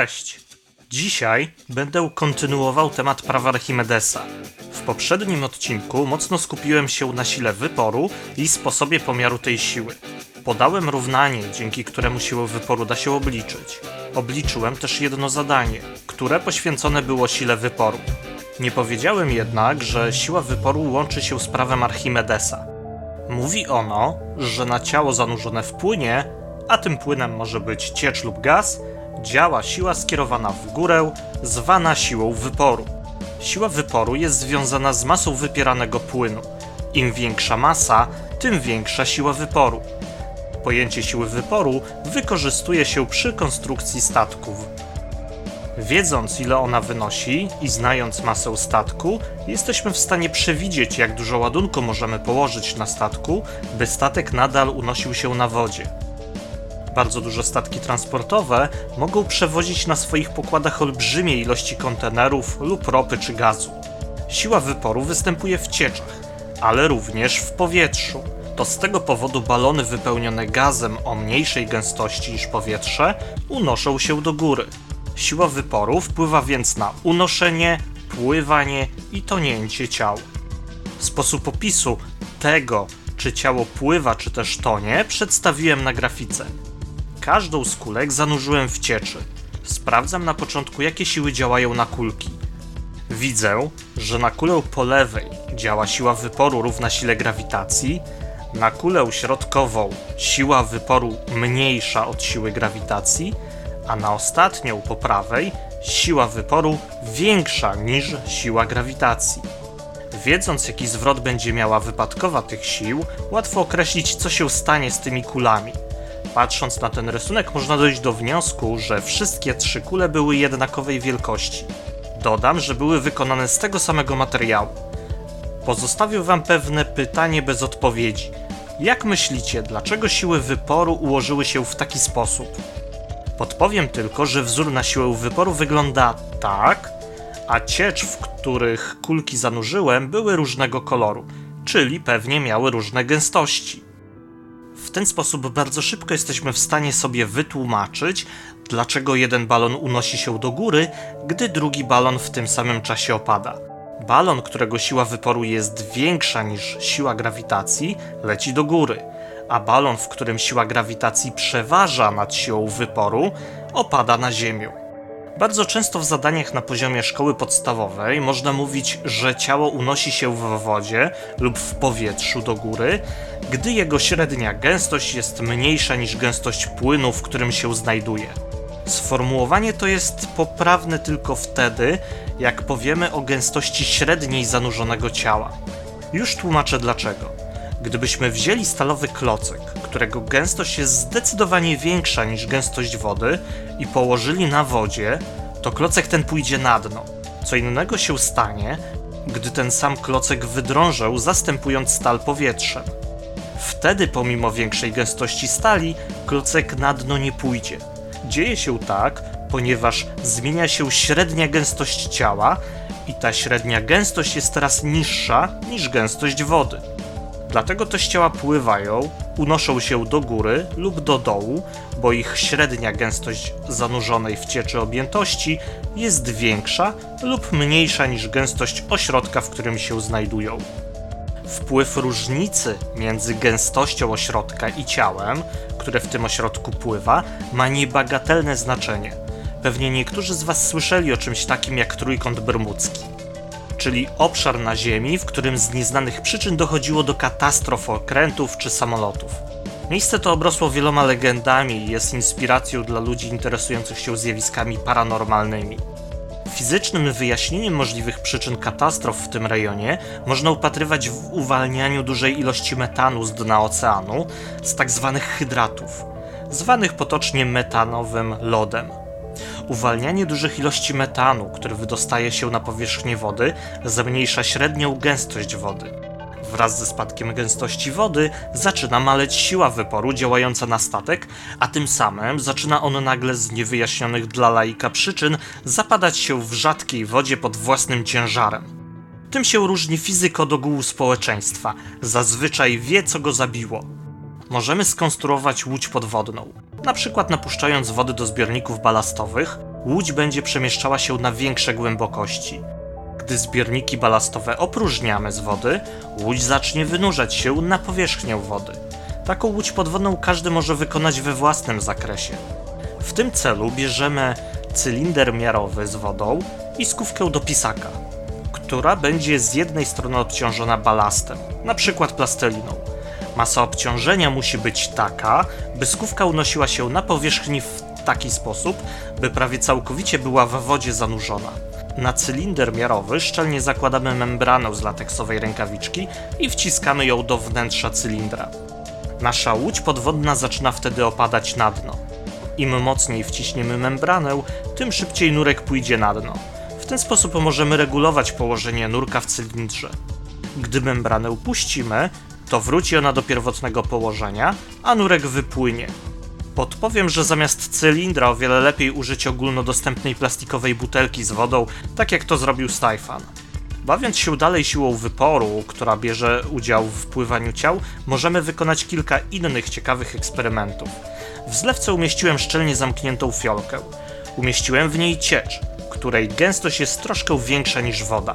Cześć! Dzisiaj będę kontynuował temat prawa Archimedesa. W poprzednim odcinku mocno skupiłem się na sile wyporu i sposobie pomiaru tej siły. Podałem równanie, dzięki któremu siłę wyporu da się obliczyć. Obliczyłem też jedno zadanie, które poświęcone było sile wyporu. Nie powiedziałem jednak, że siła wyporu łączy się z prawem Archimedesa. Mówi ono, że na ciało zanurzone w płynie, a tym płynem może być ciecz lub gaz, działa siła skierowana w górę, zwana siłą wyporu. Siła wyporu jest związana z masą wypieranego płynu. Im większa masa, tym większa siła wyporu. Pojęcie siły wyporu wykorzystuje się przy konstrukcji statków. Wiedząc ile ona wynosi i znając masę statku, jesteśmy w stanie przewidzieć jak dużo ładunku możemy położyć na statku, by statek nadal unosił się na wodzie. Bardzo duże statki transportowe mogą przewozić na swoich pokładach olbrzymie ilości kontenerów lub ropy czy gazu. Siła wyporu występuje w cieczach, ale również w powietrzu. To z tego powodu balony wypełnione gazem o mniejszej gęstości niż powietrze unoszą się do góry. Siła wyporu wpływa więc na unoszenie, pływanie i tonięcie ciał. Sposób opisu tego, czy ciało pływa, czy też tonie, przedstawiłem na grafice. Każdą z kulek zanurzyłem w cieczy. Sprawdzam na początku, jakie siły działają na kulki. Widzę, że na kulę po lewej działa siła wyporu równa sile grawitacji, na kulę środkową siła wyporu mniejsza od siły grawitacji, a na ostatnią po prawej siła wyporu większa niż siła grawitacji. Wiedząc, jaki zwrot będzie miała wypadkowa tych sił, łatwo określić, co się stanie z tymi kulami. Patrząc na ten rysunek, można dojść do wniosku, że wszystkie trzy kule były jednakowej wielkości. Dodam, że były wykonane z tego samego materiału. Pozostawię Wam pewne pytanie bez odpowiedzi. Jak myślicie, dlaczego siły wyporu ułożyły się w taki sposób? Podpowiem tylko, że wzór na siłę wyporu wygląda tak, a ciecz, w których kulki zanurzyłem, były różnego koloru, czyli pewnie miały różne gęstości. W ten sposób bardzo szybko jesteśmy w stanie sobie wytłumaczyć, dlaczego jeden balon unosi się do góry, gdy drugi balon w tym samym czasie opada. Balon, którego siła wyporu jest większa niż siła grawitacji, leci do góry, a balon, w którym siła grawitacji przeważa nad siłą wyporu, opada na ziemię. Bardzo często w zadaniach na poziomie szkoły podstawowej można mówić, że ciało unosi się w wodzie lub w powietrzu do góry, gdy jego średnia gęstość jest mniejsza niż gęstość płynu, w którym się znajduje. Sformułowanie to jest poprawne tylko wtedy, jak powiemy o gęstości średniej zanurzonego ciała. Już tłumaczę dlaczego. Gdybyśmy wzięli stalowy klocek, którego gęstość jest zdecydowanie większa niż gęstość wody i położyli na wodzie, to klocek ten pójdzie na dno. Co innego się stanie, gdy ten sam klocek wydrążę, zastępując stal powietrzem. Wtedy, pomimo większej gęstości stali, klocek na dno nie pójdzie. Dzieje się tak, ponieważ zmienia się średnia gęstość ciała i ta średnia gęstość jest teraz niższa niż gęstość wody. Dlatego te ciała pływają, unoszą się do góry lub do dołu, bo ich średnia gęstość zanurzonej w cieczy objętości jest większa lub mniejsza niż gęstość ośrodka, w którym się znajdują. Wpływ różnicy między gęstością ośrodka i ciałem, które w tym ośrodku pływa, ma niebagatelne znaczenie. Pewnie niektórzy z Was słyszeli o czymś takim jak trójkąt bermudzki czyli obszar na Ziemi, w którym z nieznanych przyczyn dochodziło do katastrof okrętów czy samolotów. Miejsce to obrosło wieloma legendami i jest inspiracją dla ludzi interesujących się zjawiskami paranormalnymi. Fizycznym wyjaśnieniem możliwych przyczyn katastrof w tym rejonie można upatrywać w uwalnianiu dużej ilości metanu z dna oceanu z tzw. Tak hydratów, zwanych potocznie metanowym lodem. Uwalnianie dużych ilości metanu, który wydostaje się na powierzchnię wody, zmniejsza średnią gęstość wody. Wraz ze spadkiem gęstości wody zaczyna maleć siła wyporu działająca na statek, a tym samym zaczyna on nagle z niewyjaśnionych dla laika przyczyn zapadać się w rzadkiej wodzie pod własnym ciężarem. Tym się różni fizyk od ogółu społeczeństwa. Zazwyczaj wie, co go zabiło. Możemy skonstruować łódź podwodną, na przykład napuszczając wody do zbiorników balastowych, łódź będzie przemieszczała się na większe głębokości. Gdy zbiorniki balastowe opróżniamy z wody, łódź zacznie wynurzać się na powierzchnię wody. Taką łódź podwodną każdy może wykonać we własnym zakresie. W tym celu bierzemy cylinder miarowy z wodą i skówkę do pisaka, która będzie z jednej strony obciążona balastem, przykład plasteliną. Masa obciążenia musi być taka, by skówka unosiła się na powierzchni w taki sposób, by prawie całkowicie była w wodzie zanurzona. Na cylinder miarowy szczelnie zakładamy membranę z lateksowej rękawiczki i wciskamy ją do wnętrza cylindra. Nasza łódź podwodna zaczyna wtedy opadać na dno. Im mocniej wciśniemy membranę, tym szybciej nurek pójdzie na dno. W ten sposób możemy regulować położenie nurka w cylindrze. Gdy membranę puścimy, to wróci ona do pierwotnego położenia, a nurek wypłynie. Podpowiem, że zamiast cylindra o wiele lepiej użyć ogólnodostępnej plastikowej butelki z wodą, tak jak to zrobił Stefan. Bawiąc się dalej siłą wyporu, która bierze udział w pływaniu ciał, możemy wykonać kilka innych ciekawych eksperymentów. W zlewce umieściłem szczelnie zamkniętą fiolkę. Umieściłem w niej ciecz, której gęstość jest troszkę większa niż woda.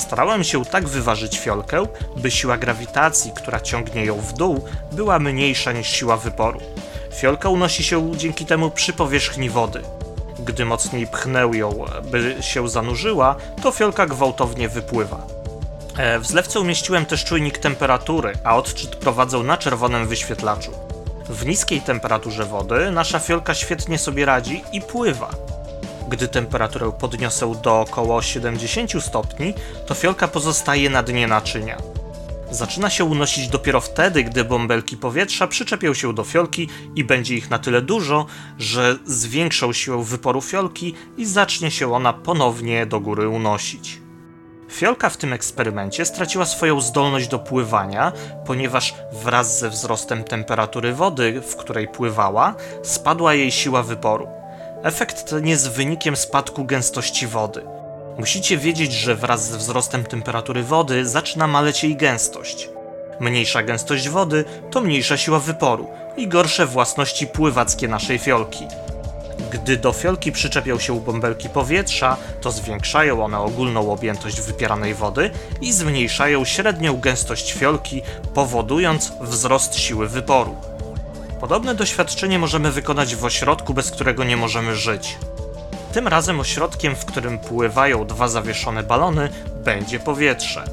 Starałem się tak wyważyć fiolkę, by siła grawitacji, która ciągnie ją w dół, była mniejsza niż siła wyporu. Fiolka unosi się dzięki temu przy powierzchni wody. Gdy mocniej pchnę ją, by się zanurzyła, to fiolka gwałtownie wypływa. E, W zlewce umieściłem też czujnik temperatury, a odczyt prowadzę na czerwonym wyświetlaczu. W niskiej temperaturze wody nasza fiolka świetnie sobie radzi i pływa. Gdy temperaturę podniosę do około 70 stopni, to fiolka pozostaje na dnie naczynia. Zaczyna się unosić dopiero wtedy, gdy bąbelki powietrza przyczepią się do fiolki i będzie ich na tyle dużo, że zwiększą siłę wyporu fiolki i zacznie się ona ponownie do góry unosić. Fiolka w tym eksperymencie straciła swoją zdolność do pływania, ponieważ wraz ze wzrostem temperatury wody, w której pływała, spadła jej siła wyporu. Efekt ten jest wynikiem spadku gęstości wody. Musicie wiedzieć, że wraz ze wzrostem temperatury wody zaczyna maleć jej gęstość. Mniejsza gęstość wody to mniejsza siła wyporu i gorsze własności pływackie naszej fiolki. Gdy do fiolki przyczepią się bąbelki powietrza, to zwiększają one ogólną objętość wypieranej wody i zmniejszają średnią gęstość fiolki, powodując wzrost siły wyporu. Podobne doświadczenie możemy wykonać w ośrodku, bez którego nie możemy żyć. Tym razem ośrodkiem, w którym pływają dwa zawieszone balony, będzie powietrze.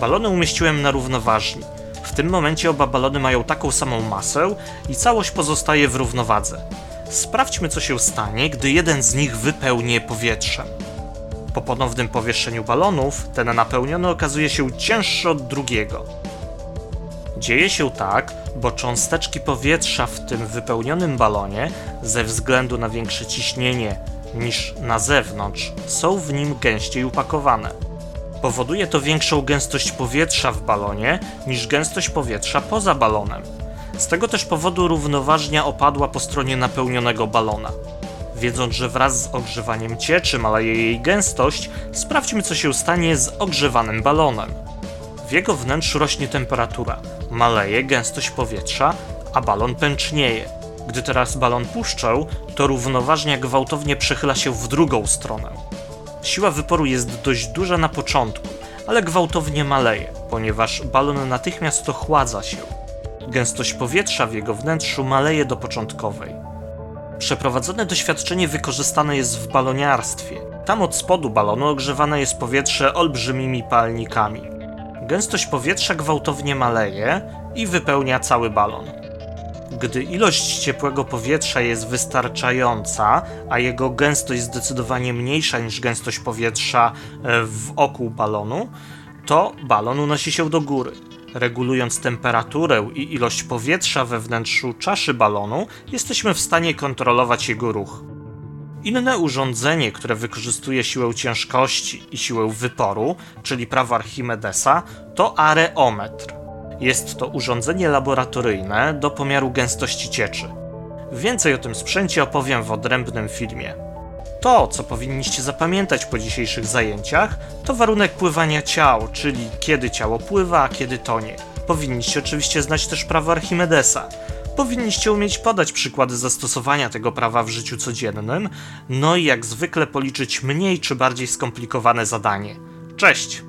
Balony umieściłem na równoważni. W tym momencie oba balony mają taką samą masę i całość pozostaje w równowadze. Sprawdźmy, co się stanie, gdy jeden z nich wypełnie powietrzem. Po ponownym powieszeniu balonów, ten napełniony okazuje się cięższy od drugiego. Dzieje się tak, bo cząsteczki powietrza w tym wypełnionym balonie, ze względu na większe ciśnienie niż na zewnątrz, są w nim gęściej upakowane. Powoduje to większą gęstość powietrza w balonie niż gęstość powietrza poza balonem. Z tego też powodu równoważnia opadła po stronie napełnionego balona. Wiedząc, że wraz z ogrzewaniem cieczy maleje jej gęstość, sprawdźmy co się stanie z ogrzewanym balonem. W jego wnętrzu rośnie temperatura, maleje gęstość powietrza, a balon pęcznieje. Gdy teraz balon puszczę, to równoważnia gwałtownie przechyla się w drugą stronę. Siła wyporu jest dość duża na początku, ale gwałtownie maleje, ponieważ balon natychmiast ochładza się. Gęstość powietrza w jego wnętrzu maleje do początkowej. Przeprowadzone doświadczenie wykorzystane jest w baloniarstwie. Tam od spodu balonu ogrzewane jest powietrze olbrzymimi palnikami. Gęstość powietrza gwałtownie maleje i wypełnia cały balon. Gdy ilość ciepłego powietrza jest wystarczająca, a jego gęstość zdecydowanie mniejsza niż gęstość powietrza e, wokół balonu, to balon unosi się do góry. Regulując temperaturę i ilość powietrza we wnętrzu czaszy balonu, jesteśmy w stanie kontrolować jego ruch. Inne urządzenie, które wykorzystuje siłę ciężkości i siłę wyporu, czyli prawo Archimedesa, to areometr. Jest to urządzenie laboratoryjne do pomiaru gęstości cieczy. Więcej o tym sprzęcie opowiem w odrębnym filmie. To, co powinniście zapamiętać po dzisiejszych zajęciach, to warunek pływania ciał, czyli kiedy ciało pływa, a kiedy tonie. Powinniście oczywiście znać też prawo Archimedesa. Powinniście umieć podać przykłady zastosowania tego prawa w życiu codziennym, no i jak zwykle policzyć mniej czy bardziej skomplikowane zadanie. Cześć!